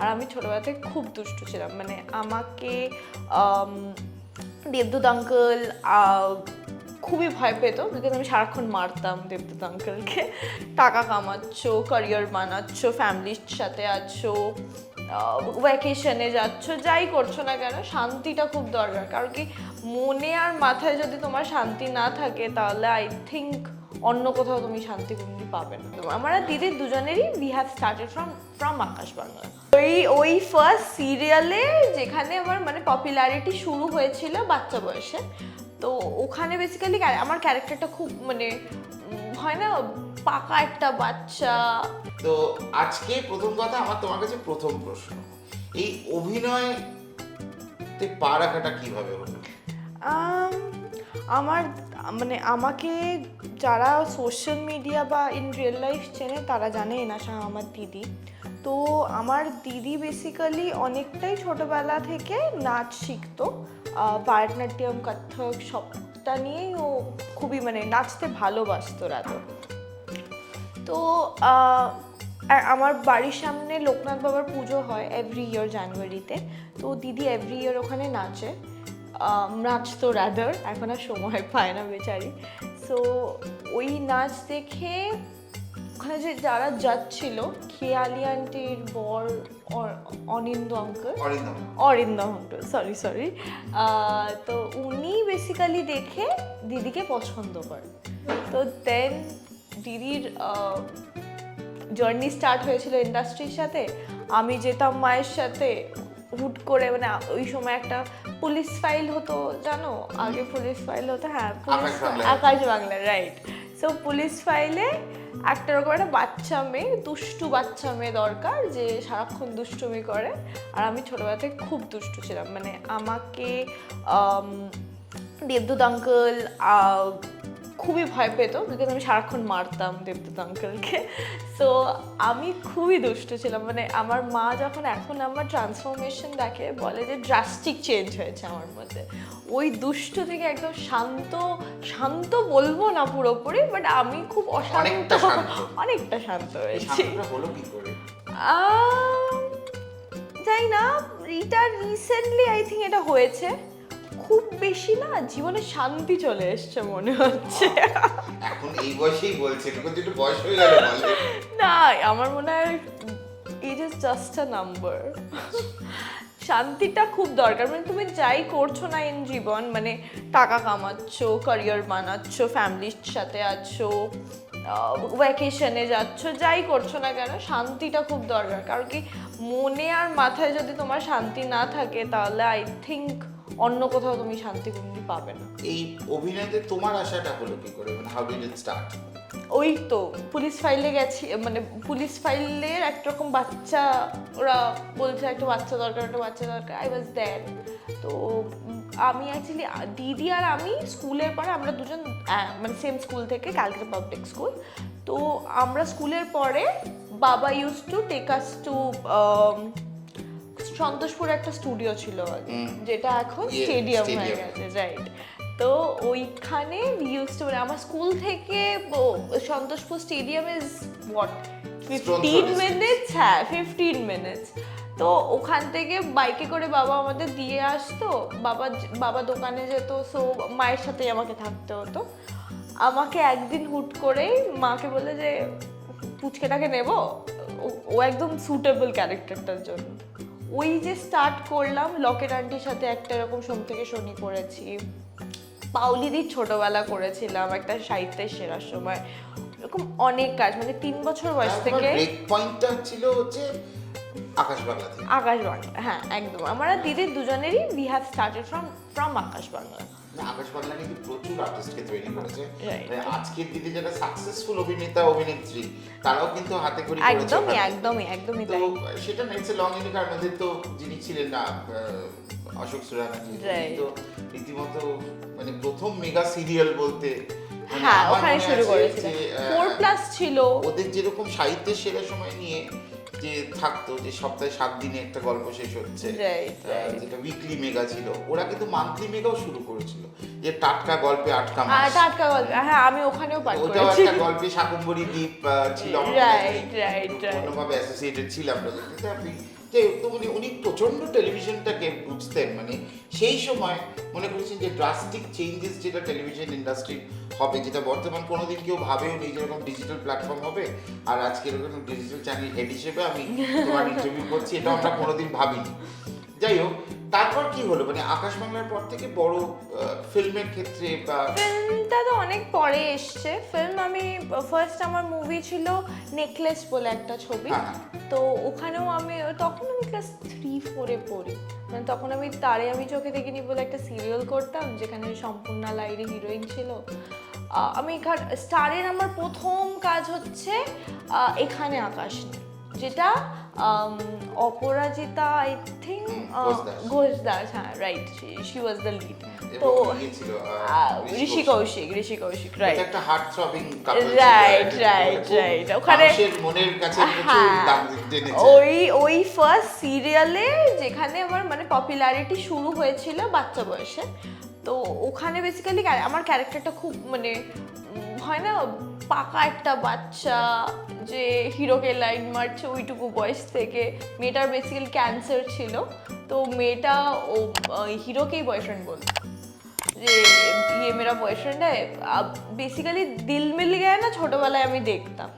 আর আমি ছোটবেলা থেকে খুব দুষ্টু ছিলাম। মানে আমাকে আম, দেবদূত আঙ্কেল খুবই ভয় পেত। বিকজ আমি সারাক্ষণ মারতাম দেবদূত আঙ্কেলকে টাকা কামাচ্ছ ক্যারিয়ার বানাচ্ছ ফ্যামিলির সাথে আছো ভ্যাকেশনে যাচ্ছ যাই করছ না কেন শান্তিটা খুব দরকার। কারণ কি মনে আর মাথায় যদি তোমার শান্তি না থাকে তাহলে আই থিঙ্ক অন্য কোথাও তুমি শান্তি কোনোদিন পাবে না। তো আমার দিদির দুজনেরই we have started from from Akash Bangla. ওই ওই ফার্স্ট সিরিয়ালে যেখানে আমার মানে পপুলারিটি শুরু হয়েছিল বাচ্চা বয়সে, তো ওখানে বেসিক্যালি আমার ক্যারেক্টারটা খুব মানে হয় না, পাকা একটা বাচ্চা। তো আজকে প্রথম কথা আমার তোমার কাছে প্রথম প্রশ্ন, এই অভিনয় পা রাখাটা কীভাবে হলো? আমার মানে আমাকে যারা সোশ্যাল মিডিয়া বা ইন রিয়েল লাইফ চেনে, তারা জানে এনাশা আমার দিদি। তো আমার দিদি বেসিক্যালি অনেকটাই ছোটোবেলা থেকে নাচ শিখতো। ভারতনাট্যম, কত্থক সবটা নিয়েই ও খুবই মানে নাচতে ভালোবাসতো রাতো। তো আমার বাড়ির সামনে লোকনাথ বাবার পুজো হয় এভরি ইয়ার জানুয়ারিতে তো। দিদি এভরি ইয়ার ওখানে নাচে। আহ, নাচতো রাদার এখন আর সময় পায় না বেচারি। সো ওই নাচ দেখে ওখানে যে যারা যাচ্ছিল খেয়ালি আন্টির বর অনিন্দ অঙ্কল অরিন্দ অঙ্কল সরি সরি তো উনি বেসিক্যালি দেখে দিদিকে পছন্দ করেন। তো দেন দিদির জার্নি স্টার্ট হয়েছিল ইন্ডাস্ট্রির সাথে। আমি যেতাম মায়ের সাথে হুট করে মানে ওই সময় একটা পুলিশ ফাইল হতো জানো? আগে পুলিশ ফাইল হতো হ্যাঁ police Aakash Bangla right so police ফাইলে একটা রকম একটা বাচ্চা মেয়ে দুষ্টু বাচ্চা মেয়ে দরকার যে সারাক্ষণ দুষ্টুমি করে। আর আমি ছোটোবেলা থেকে খুব দুষ্টু ছিলাম। মানে আমাকে আম, আঙ্কল আঙ্কেল খুবই ভয় পেত বিকজ আমি সারাক্ষণ মারতাম দেবদূত আঙ্কেলকে সো আমি খুবই দুষ্ট ছিলাম। মানে আমার মা যখন এখন আমার ট্রান্সফরমেশন দেখে বলে যে ড্রাস্টিক চেঞ্জ হয়েছে আমার মধ্যে। ওই দুষ্ট থেকে একদম শান্ত শান্ত বলব না পুরোপুরি বাট আমি খুব অশান্ত। অনেকটা শান্ত। হয়েছি। জানি না এটা রিসেন্টলি আই থিঙ্ক এটা হয়েছে। খুব বেশি না জীবনে শান্তি চলে এসছে মনে হচ্ছে। এখন এই বয়সেই বলছে একটু বয়স হয়ে গেল না আমার মনে হয় it is just a number শান্তিটা খুব দরকার মানে তুমি যাই করছ না ইন জীবন মানে টাকা কামাচ্ছ ক্যারিয়ার বানাচ্ছ ফ্যামিলির সাথে আছো ভ্যাকেশনে যাচ্ছ যাই করছ না কেন শান্তিটা খুব দরকার। কারণ কি মনে আর মাথায় যদি তোমার শান্তি না থাকে তাহলে আই থিঙ্ক অন্য কোথাও তুমি শান্তি কোনোদিন পাবে না। এই অভিনয়তে তোমার আশাটা হলো কি করে? মানে হাউ ডিড ইট স্টার্ট ওই তো পুলিশ ফাইলে গেছি মানে পুলিশ ফাইলের একরকম বাচ্চা ওরা বলছে একটা বাচ্চা দরকার একটা বাচ্চা দরকার আই ওয়াজ দ্যাট তো আমি অ্যাকচুয়ালি দিদি আর আমি স্কুলের পরে আমরা দুজন মানে সেম স্কুল থেকে ক্যালকাটা পাবলিক স্কুল তো আমরা স্কুলের পরে বাবা use to take us to Santoshpur একটা স্টুডিও ছিল আগে যেটা এখন স্টেডিয়াম হয়ে গেছে রাইট তো ওইখানে ইউজ টু আমার স্কুল থেকে Santoshpur stadium is what fifteen. Minutes হ্যাঁ ফিফটিন মিনিটস তো ওখান থেকে বাইকে করে বাবা আমাদের দিয়ে আসতো বাবা বাবা দোকানে যেত সো মায়ের সাথেই আমাকে থাকতে হতো। আমাকে একদিন হুট করেই মাকে বলে যে পুচকেটাকে নেব? ও একদম সুটেবল ক্যারেক্টারটার জন্য। ওই যে স্টার্ট করলাম লকেট আন্টির সাথে একটা এরকম সোম থেকে শনি করেছি। পাউলিদির ছোটবেলা করেছিলাম একটা সাহিত্যের সেরার সময়। এরকম অনেক কাজ মানে তিন বছর বয়স থেকে ব্রেক পয়েন্টটা ছিল হচ্ছে আকাশ বাংলা থেকে। আকাশ বাংলা হ্যাঁ একদম। আমার আর দিদির দুজনেরই we have started from from Aakash Bangla Aakash Bangla কিন্তু প্রচুর আর্টিস্টকে তৈরি করেছে। মানে আজকের দিনে যারা সাকসেসফুল অভিনেতা অভিনেত্রী তারাও কিন্তু হাতে করে একদমই একদমই একদমই তাই। সেটা নেক্সট লং ইনিকার মধ্যে তো যিনি ছিলেন না অশোক Right. তো রীতিমতো মানে প্রথম মেগা সিরিয়াল বলতে মানে হ্যাঁ ওখানে শুরু ফোর প্লাস ছিল। ওদের যেরকম সাহিত্যের সেরা সময় নিয়ে যে থাকতো যে সপ্তাহে সাত দিনে একটা গল্প শেষ হচ্ছে. যেটা উইকলি মেগা ছিল ওরা কিন্তু মান্থলি মেগাও শুরু করেছিল। যে টাটকা গল্পে আটকা মাস। টাটকা গল্পে হ্যাঁ আমি ওখানেও পাঠ ওটাও করেছি। একটা গল্পে শাকম্বরী দ্বীপ ছিল রাইট রাইট রাইট. অন্যভাবে অ্যাসোসিয়েটেড ছিলাম না। কিন্তু আপনি যে উনি উনি প্রচণ্ড টেলিভিশনটাকে বুঝতেন মানে সেই সময় মনে করেছেন যে ড্রাস্টিক চেঞ্জেস যেটা টেলিভিশন ইন্ডাস্ট্রি হবে যেটা বর্তমান কোনোদিন কেউ ভাবেও নি যেরকম ডিজিটাল প্ল্যাটফর্ম হবে আর আজকে এরকম ডিজিটাল চ্যানেল হেড হিসেবে আমি তোমার ইন্টারভিউ করছি এটা আমরা কোনোদিন ভাবিনি। যাই হোক তারপর কি হলো? মানে আকাশ বাংলার পর থেকে বড় ফিল্মের ক্ষেত্রে বা ফিল্মটা তো অনেক পরে এসছে। ফিল্ম আমি ফার্স্ট আমার মুভি ছিল নেকলেস বলে একটা ছবি। হ্যাঁ, হ্যাঁ। তো ওখানেও আমি, তখন আমি ক্লাস থ্রি ফোরে পড়ি। মানে তখন আমি তারে আমি চোখে দেখিনি বলে একটা সিরিয়াল করতাম, যেখানে সম্পূর্ণ লাইরে হিরোইন ছিল। আমি স্টারের আমার প্রথম কাজ হচ্ছে এখানে আকাশ নেই যেটা অপরাজিতা আই থিঙ্ক ঘোষদাস। ঘোষ দাস হ্যাঁ right she was the lead তো আহ, ঋষি কৌশিক ঋষি কৌশিক রাইট একটা heart throbbing right right, right. ওখানে- মনের কাছে হ্যাঁ। ওই ওই ফার্স্ট সিরিয়ালে যেখানে আমার মানে পপুলারিটি শুরু হয়েছিল বাচ্চা বয়সে তো ওখানে বেসিক্যালি আমার ক্যারেক্টারটা খুব মানে হয় না পাকা একটা বাচ্চা যে হিরোকে লাইন মারছে ওইটুকু বয়স থেকে। মেয়েটার বেসিক্যালি ক্যান্সার ছিল। তো মেয়েটা ও হিরোকেই বয়ফ্রেন্ড বলতো যে ইয়ে মেরা বয়ফ্রেন্ড হ্যাঁ বেসিক্যালি দিল মিল গয়া না ছোটোবেলায় আমি দেখতাম।